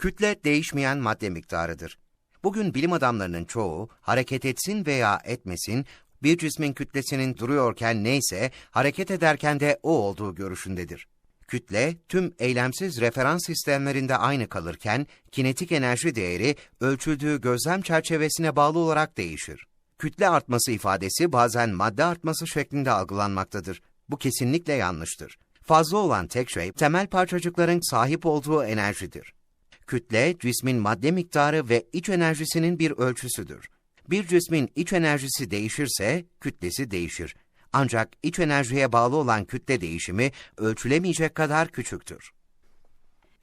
Kütle değişmeyen madde miktarıdır. Bugün bilim adamlarının çoğu hareket etsin veya etmesin bir cismin kütlesinin duruyorken neyse hareket ederken de o olduğu görüşündedir. Kütle tüm eylemsiz referans sistemlerinde aynı kalırken kinetik enerji değeri ölçüldüğü gözlem çerçevesine bağlı olarak değişir. Kütle artması ifadesi bazen madde artması şeklinde algılanmaktadır. Bu kesinlikle yanlıştır. Fazla olan tek şey temel parçacıkların sahip olduğu enerjidir. Kütle, cismin madde miktarı ve iç enerjisinin bir ölçüsüdür. Bir cismin iç enerjisi değişirse kütlesi değişir. Ancak iç enerjiye bağlı olan kütle değişimi ölçülemeyecek kadar küçüktür.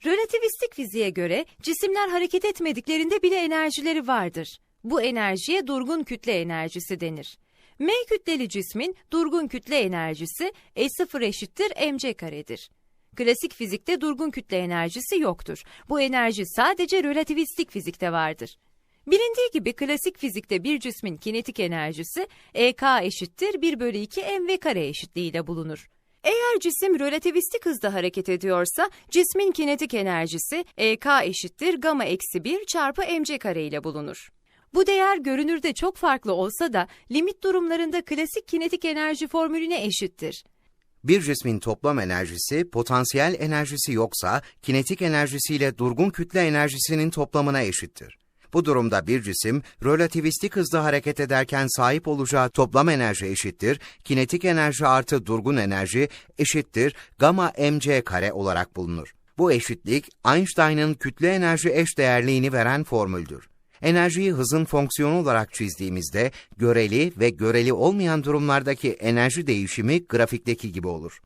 Relativistik fiziğe göre cisimler hareket etmediklerinde bile enerjileri vardır. Bu enerjiye durgun kütle enerjisi denir. M kütleli cismin durgun kütle enerjisi E0 eşittir mc karedir. Klasik fizikte durgun kütle enerjisi yoktur. Bu enerji sadece relativistik fizikte vardır. Bilindiği gibi klasik fizikte bir cismin kinetik enerjisi EK eşittir 1 bölü 2 mv kare eşitliğiyle bulunur. Eğer cisim relativistik hızda hareket ediyorsa cismin kinetik enerjisi EK eşittir gamma eksi 1 çarpı mc kare ile bulunur. Bu değer görünürde çok farklı olsa da limit durumlarında klasik kinetik enerji formülüne eşittir. Bir cismin toplam enerjisi potansiyel enerjisi yoksa kinetik enerjisiyle durgun kütle enerjisinin toplamına eşittir. Bu durumda bir cisim relativistik hızda hareket ederken sahip olacağı toplam enerji eşittir, kinetik enerji artı durgun enerji eşittir gamma mc kare olarak bulunur. Bu eşitlik Einstein'ın kütle enerji eşdeğerliğini veren formüldür. Enerjiyi hızın fonksiyonu olarak çizdiğimizde göreli ve göreli olmayan durumlardaki enerji değişimi grafikteki gibi olur.